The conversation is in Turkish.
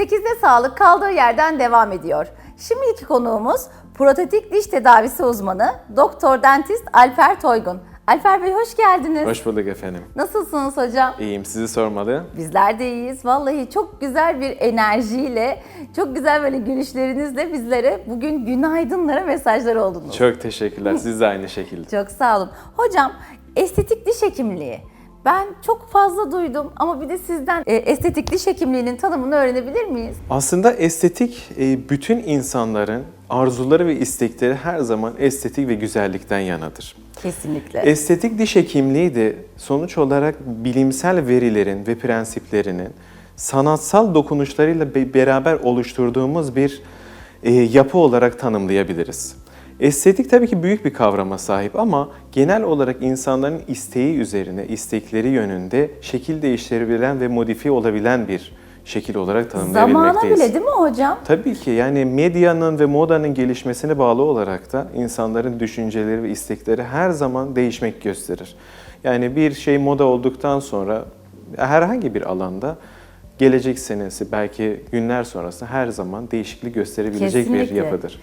8'de sağlık kaldığı yerden devam ediyor. Şimdiki konuğumuz protetik diş tedavisi uzmanı Doktor Dentist Alper Toygun. Alper Bey hoş geldiniz. Hoş bulduk efendim. Nasılsınız hocam? İyiyim, sizi sormalı. Bizler de iyiyiz. Vallahi çok güzel bir enerjiyle, çok güzel böyle gülüşlerinizle bizlere bugün günaydınlara mesajlar oldunuz. Çok teşekkürler, siz de aynı şekilde. Çok sağ olun. Hocam estetik diş hekimliği. Ben çok fazla duydum ama bir de sizden e, estetik diş hekimliğinin tanımını öğrenebilir miyiz? Aslında estetik, e, bütün insanların arzuları ve istekleri her zaman estetik ve güzellikten yanadır. Kesinlikle. Estetik diş hekimliği de sonuç olarak bilimsel verilerin ve prensiplerinin sanatsal dokunuşlarıyla be- beraber oluşturduğumuz bir e, yapı olarak tanımlayabiliriz. Estetik tabii ki büyük bir kavrama sahip ama genel olarak insanların isteği üzerine, istekleri yönünde şekil değiştirebilen ve modifiye olabilen bir şekil olarak Zamana tanımlayabilmekteyiz. bile değil mi hocam? Tabii ki yani medyanın ve modanın gelişmesine bağlı olarak da insanların düşünceleri ve istekleri her zaman değişmek gösterir. Yani bir şey moda olduktan sonra herhangi bir alanda gelecek senesi belki günler sonrası her zaman değişiklik gösterebilecek bir Kesinlikle. yapıdır.